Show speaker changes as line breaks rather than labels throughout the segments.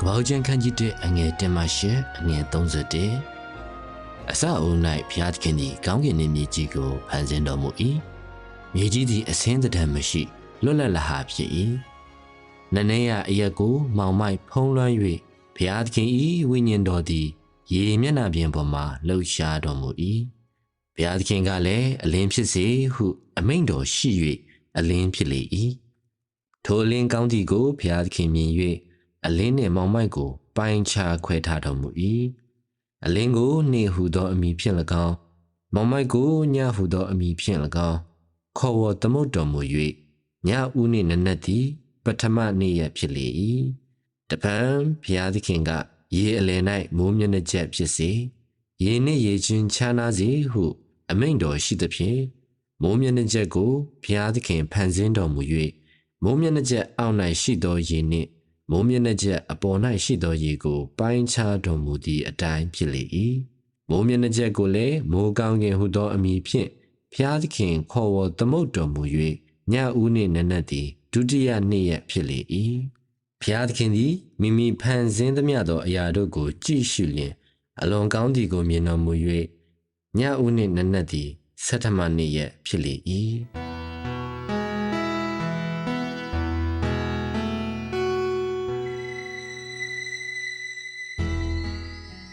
ကပောက်ကျန်ခန်းကြီးတဲ့အငယ်တင်မှရှယ်အငယ်31အစအုံ၌ဘုရားသခင်သည်ကောင်းကင်နှင့်မြေကြီးကိုဖန်ဆင်းတော်မူ၏မြေကြီးသည်အစင်းတံမရှိလွတ်လပ်လဟာဖြစ်၏နနေရအရက်ကိုမောင်မိုက်ဖုံးလွှမ်း၍ဘုရားသခင်၏ဝိညာဉ်တော်သည်ရေမျက်နှာပြင်ပေါ်မှလှုပ်ရှားတော်မူ၏ဘုရားသခင်ကလည်းအလင်းဖြစ်စေဟု အမိန့်တော်ရှိ၍အလင်းဖြစ်လေ၏ထိုအလင်းကောင်းသည်ကိုဘုရားသခင်မြင်၍ အလင်းနှင့်မောင်မိုက်ကို ပိုင်းခြားခွဲထားတော်မူ၏အလင်းကိုနေဟုသောအမည်ဖြင့်၎င်းမောင်မိုက်ကိုညဟုသောအမည်ဖြင့်၎င်းခေါ်ဝေါ်သမုတ်တော်မူ၍ညဦးနှင့်နနက်သည် ပထမနေ့ရက်ဖြစ်လေ၏တပံဘုရားသခင်က ရေအလယ်၌မိုးမျက်နှာချက်ဖြစ်စေရေနှင့်ရေချင်းချမ်းသာစေဟု အမိန့်တော်ရှိသဖြင့်မိုးမျက်နှာချက်ကိုဘုရားသခင်ဖန်ဆင်းတော်မူ၍မိုးမျက်နှာချက်အောက်၌ရှိသောရေနှင့် မိုးမျက်နှာချက်အပေါ်၌ရှိသောရေကို ပိုင်းခြားတော်မူသည့်အတိုင်းဖြစ်လေ၏မိုးမျက်နှာချက်ကိုလည်းမိုးကောင်းကင်ဟုသောအမည်ဖြင့်ဖျားသခင်ခေါ်ဝေါ်သမုတ်တော်မူ၍ညဦးနှင့်နနက်သည်ဒုတိယနေ့ရက်ဖြစ်လေ၏ဖျားသခင်သည်မိမိဖန်ဆင်းသမျှသောအရာတို့ကို ကြည့်ရှုလျင် အလွန်ကောင်းသည်ကိုမြင်တော်မူ၍ညဦးနှင့်နနက်သည်ဆဋ္ဌမနေ့ရက်ဖြစ်လေ၏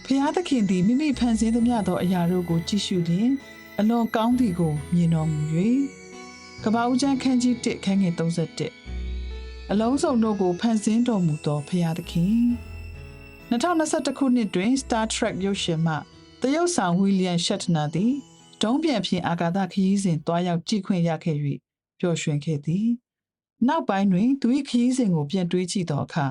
ဖျားသခင်သည်မိမိဖန်ဆင်းသမျှသောအရာတို့ကိုကြည့်ရှုလျင်အလွန်ကောင်းသည်ကိုမြင်တော်မူ၍ကပ္ပဦးကျမ်းခန်းကြီး1ခန်းငယ်31အလုံးစုံတို့ကိုဖန်ဆင်းတော်မူသောဖျားသခင်2021ခုနှစ်တွင် Star Trek ရုပ်ရှင်မှတရုတ်ဆောင်ဝီလျံရှက်တနာသည်ဒုံးပြန်ဖြင့်အာကာသခရီးစဉ်တွားရောက်ကြည့်ခွင့်ရခဲ့၍ပျော်ရွှင်ခဲ့သည်နောက်ပိုင်းတွင်သူ၏ခရီးစဉ်ကိုပြန်တွေးကြည့်သောအခါ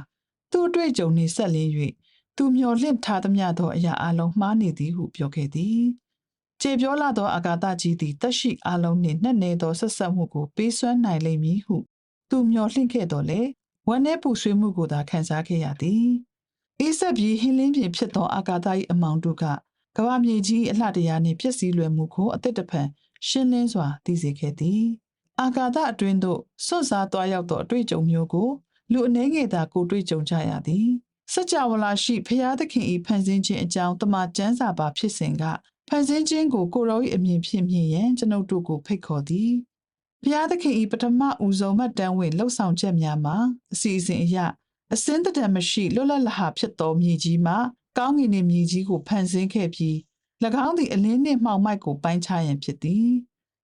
သူ့အတွေ့အကြုံနှင့်ဆက်လင်း၍ သူမျော်လင့်ထားသမျှသောအရာအလုံးမှားနေသည်ဟုပြောခဲ့သည်။ကျေပြောလာသောအာကာသကြီးသည်တက်ရှိအလုံးနှင့်နှက်နေသောဆက်ဆက်မှုကိုပေးစွမ်းနိုင်လိမ့်မည်ဟုသူမျှော်လင့်ခဲ့တော်လေဝမ်းနည်းပူဆွေးမှုကိုသာခံစားခဲ့ရသည်။အေးဆက်ပြီးဟင်းလင်းပြင်ဖြစ်သောအာကာသ၏အမောင်တို့ကကမ္ဘာမြေကြီးအလှတရားနှင့်ပြည့်စည်လွယ်မှုကိုအသက်တဖန်ရှင်းလင်းစွာသိစေခဲ့သည်။အာကာသအတွင်းသို့စွန့်စားသွားရောက်သောအတွေ့အကြုံမျိုးကိုလူအနှဲငယ်သာကိုတွေ့ကြုံကြရသည်။ စัจ java လာရှိဖျားသခင်ဤဖန်ဆင်းခြင်းအကြောင်းတမန်ကျမ်းစာပါဖြစ်စဉ်ကဖန်ဆင်းခြင်းကိုကိုရော၏အမြင်ဖြင့်မြင်ရန်ကျွန်ုပ်တို့ကိုဖိတ်ခေါ်သည်ဖျားသခင်ဤပထမဦးဆုံးမှတ်တမ်းဝင်လှုပ်ဆောင်ချက်များမှာအစီအစဉ်အရအစင်းတတန်မရှိလွတ်လပ်လဟာဖြစ်သောမြေကြီးမှာကောင်းကင်နှင့်မြေကြီးကိုဖန်ဆင်းခဲ့ပြီး၎င်းသည်အလင်းနှင့်မှောင်မိုက်ကိုပိုင်းခြားရန်ဖြစ်သည်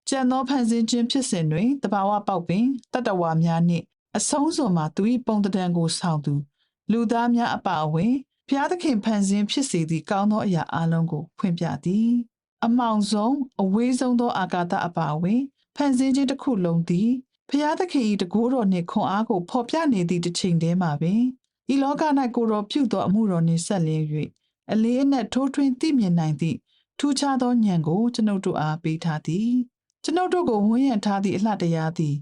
ကျန်သောဖန်ဆင်းခြင်းဖြစ်စဉ်တွင်တဘာဝပေါက်ပင်တတ္တဝါများနှင့်အဆုံးစွန်မှာသူ၏ပုံတံကိုဆောင်သူ လူသားများအပါအဝင်ဘုရားသခင်ဖန်ဆင်းဖြစ်စေသည့်ကောင်းသောအရာအလုံးကိုဖွင့်ပြသည်အမောင်ဆုံးအဝေးဆုံးသောအာကာသအပါအဝင်ဖန်ဆင်းခြင်းတစ်ခုလုံးသည်ဘုရားသခင်၏တကိုးတော်နှင့်ခွန်အားကိုဖော်ပြနေသည့်တစ်ချိန်တည်းမှာပင်ဤလောက၌ကိုယ်တော်ပြုသောအမှုတော်နှင့်ဆက်လျင်း၍အလေးအနက်ထိုးထွင်းသိမြင်နိုင်သည့်ထူးခြားသောဉာဏ်ကိုကျွန်ုပ်တို့အားပေးထားသည်ကျွန်ုပ်တို့ကိုဝန်းရံထားသည့်အလှတရားသည်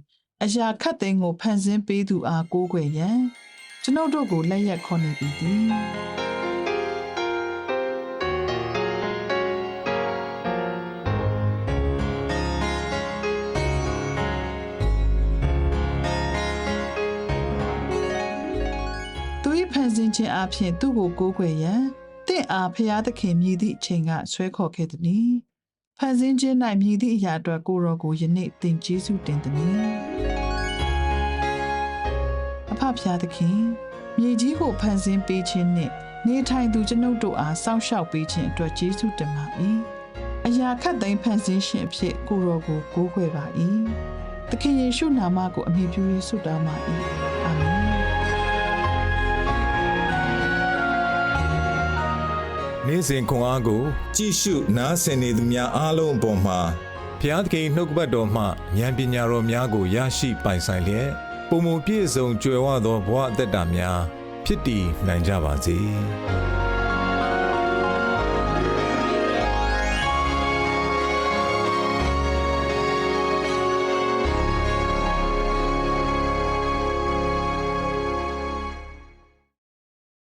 အရာခတ်သိမ်းကိုဖန်ဆင်းပေးသူအားကိုးကွယ်ရန် ကျွန်ုပ်တို့ကိုလက်ရက်ခေါ်နေပြီသည်သူ၏ဖန်ဆင်းခြင်းအပြင်သူ့ကိုကိုးကွယ်ရန်တင့်အားဖျားသခင်မြည်သည့်အချိန်ကဆွဲခေါ်ခဲ့သည်။ဖန်ဆင်းခြင်း၌မြည်သည့်အရာအတွက်ကိုရောကိုယနေ့တင်ကျေးဇူးတင်သည်။အ ဖဖျားသခင်မြေကြီးကိုဖန်ဆင်းပေးခြင်းနှင့်နေထိုင်သူကျွန်ုပ်တို့အားစောင့်ရှောက်ပေးခြင်းအတွက်ကျေးဇူးတင်ပါ၏။အရာခတ်သိမ်းဖန်ဆင်းရှင်အဖြစ်ကိုရောကိုကိုးကွယ်ပါ၏။သခင်ယေရှုနာမကိုအမိပြု၍ဆုတောင်းပါ၏။အာမင်
နေ့စဉ်ခွန်အားကို ကြည့်ရှုနားဆင်နေသူများအားလုံးအပေါ်မှာဖဖျားသခင်နှုတ်ကပတ်တော်မှဉာဏ်ပညာတော်များကိုရရှိပိုင်ဆိုင်လျက် ပုံမပြည့်စုံကြွယ်ဝသောဘဝအသက်တာများဖြစ်တည်နိုင်ကြပါစေ။